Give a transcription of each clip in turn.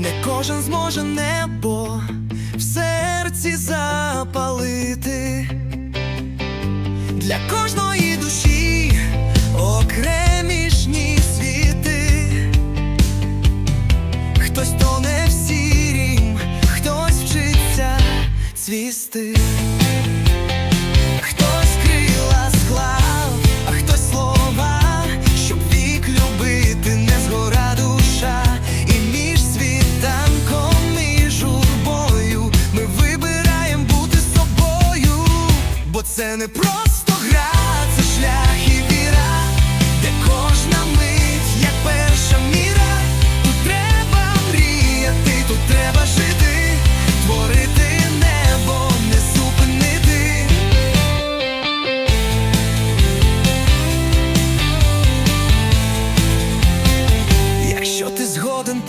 не кожен зможе небо в серці запалити для кожної душі.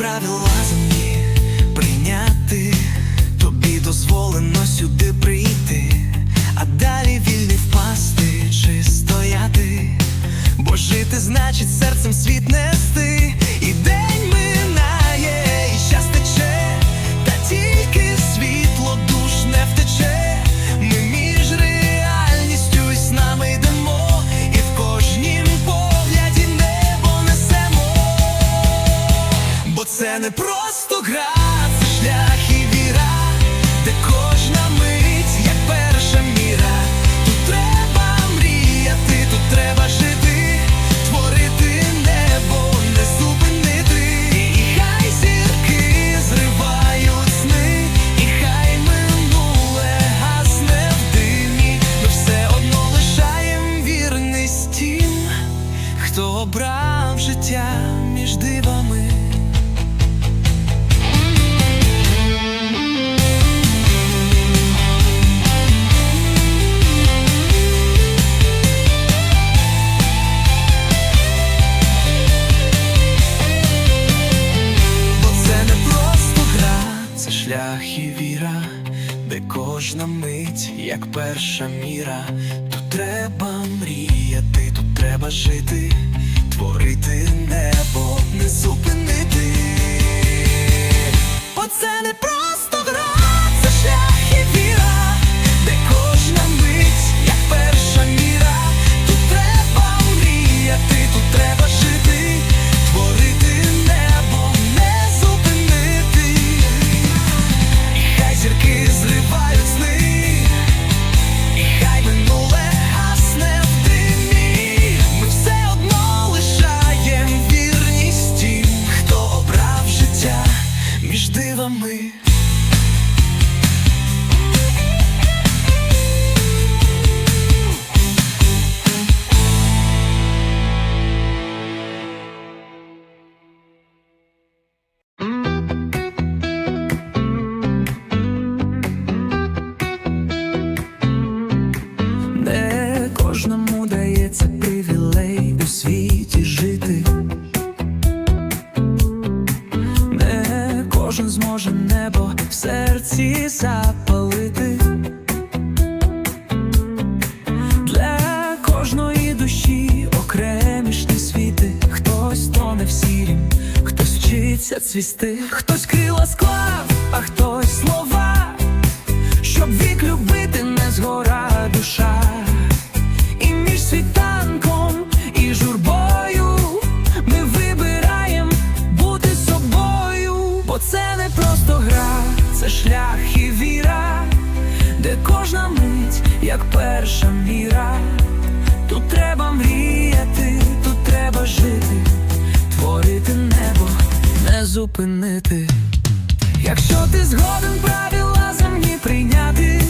правила замок про перша міра, тут треба мріяти, тут треба жити, творити небо, не зупинити, бо це не просто. крила склав, а хтось слова, щоб вік любити не згора душа, і між світанком і журбою ми вибираємо бути собою, бо це не просто гра, це шлях і віра, де кожна мить, як перша міра, тут треба мріяти, тут треба жити зупинити. Якщо ти згоден правила землі прийняти,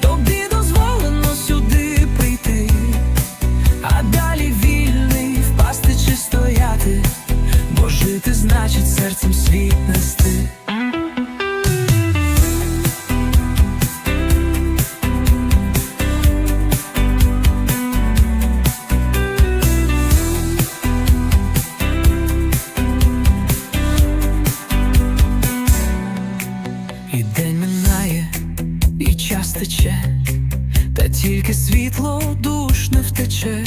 тобі дозволено сюди прийти, а далі вільний впасти чи стояти, бо жити значить серцем світ. плече, та тільки світло душ не втече.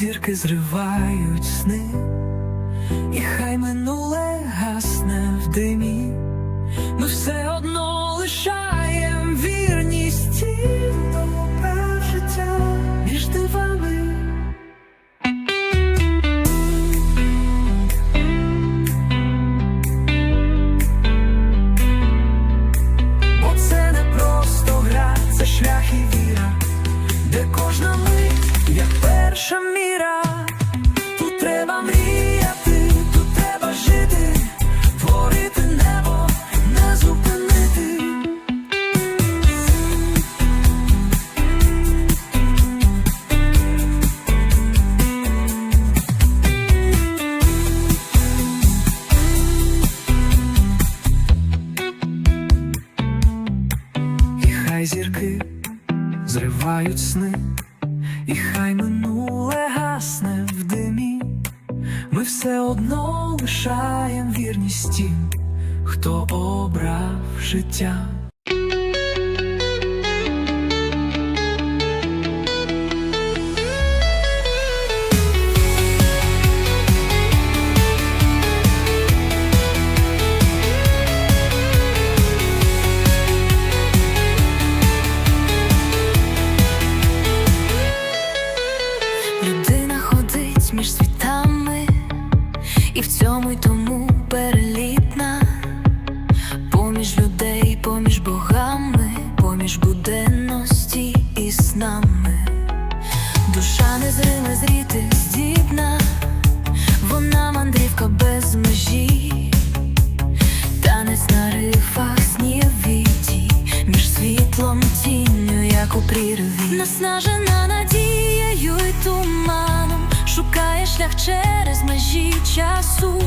зірки зривають сни, і хай минуле гасне в димі, ми все одно лишаєм вірність нове життя між дивами. Бо не просто гра, це шлях і віра, де кожна мить як наша міра, тут треба мріяти, тут треба жити, творити небо, не зупинити. І хай зірки зривають сни і хай минуле гасне в димі, ми все одно лишаємо вірність тим, хто обрав життя. прірві, наснажена надією і туманом, шукає шлях через межі часу,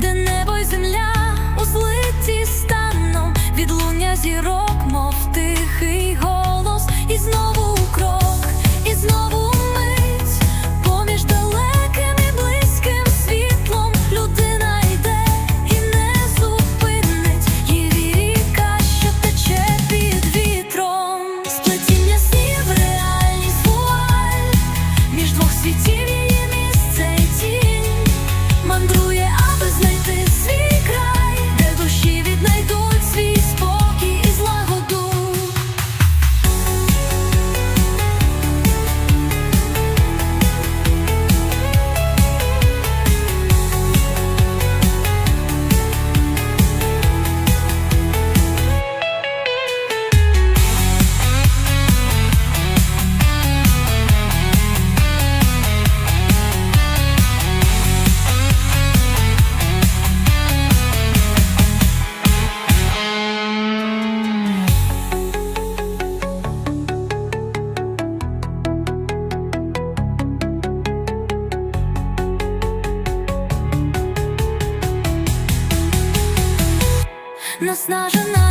де небо й земля у злиті станом, відлуння зірок, мов тихий голос. І знову. наснажена.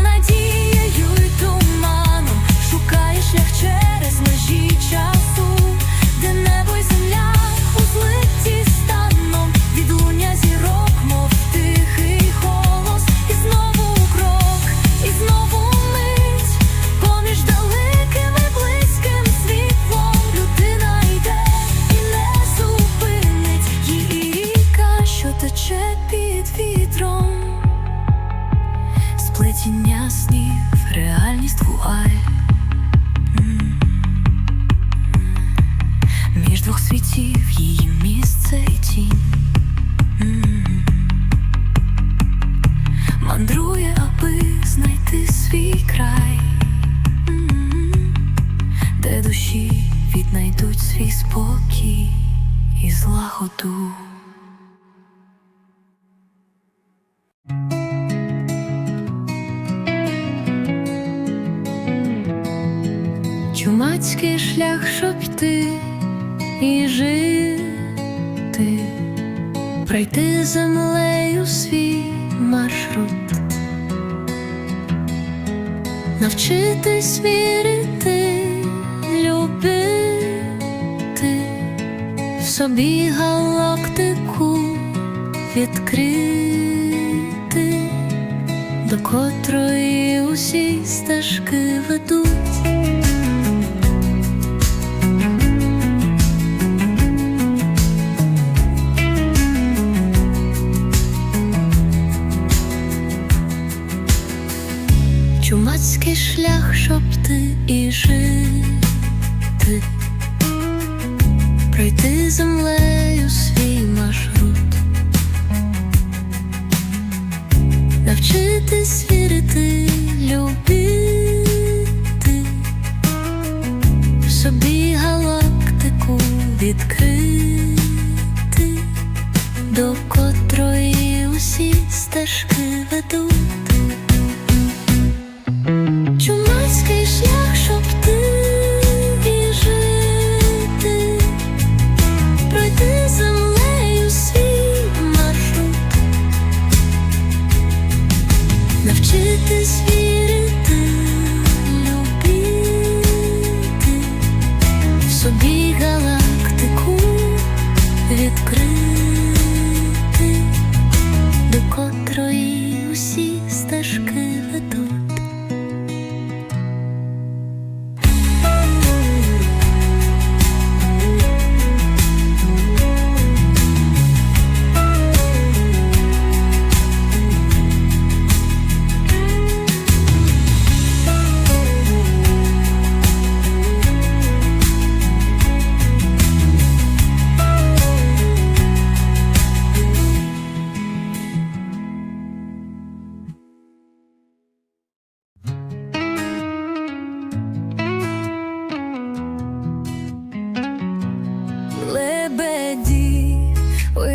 Душі спокій і злагоду. Чумацький шлях, щоб йти і жити, пройти землею свій маршрут, навчитись вірити, собі галактику відкрити, до котрої усі стежки ведуть. Чумацький шлях, щоб стежки ведуть.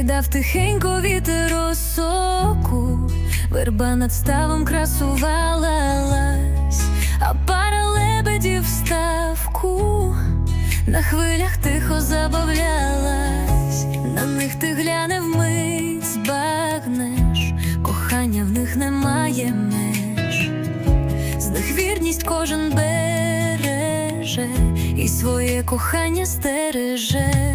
Ой дав тихенько вітер осоку, верба над ставом красувалась, а пара лебедів ставку. На хвилях тихо забавлялась, на них ти гляне вмить збагнеш, кохання в них немає меж, з них вірність кожен береже, і своє кохання стереже.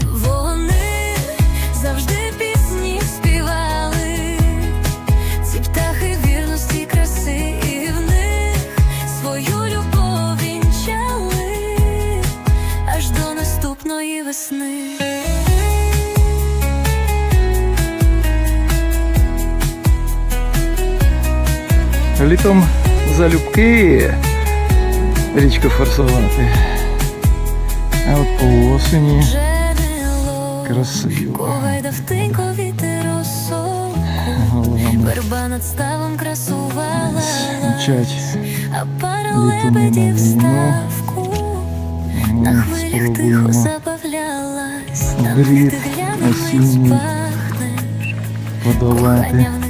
Літом залюбки річку форсувати. А от по осені красиво. Верба над ставом красувалась. А пара лебедів ставку На хвилях тихо забавлялась Гріб них ти глянув осінній пахнеш подолати Кохання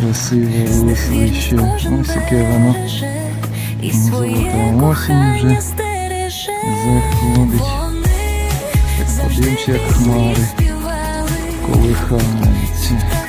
красиве кожен Ось яке воно золота осінь вже заходить. Подивимося, як хмари колихаються.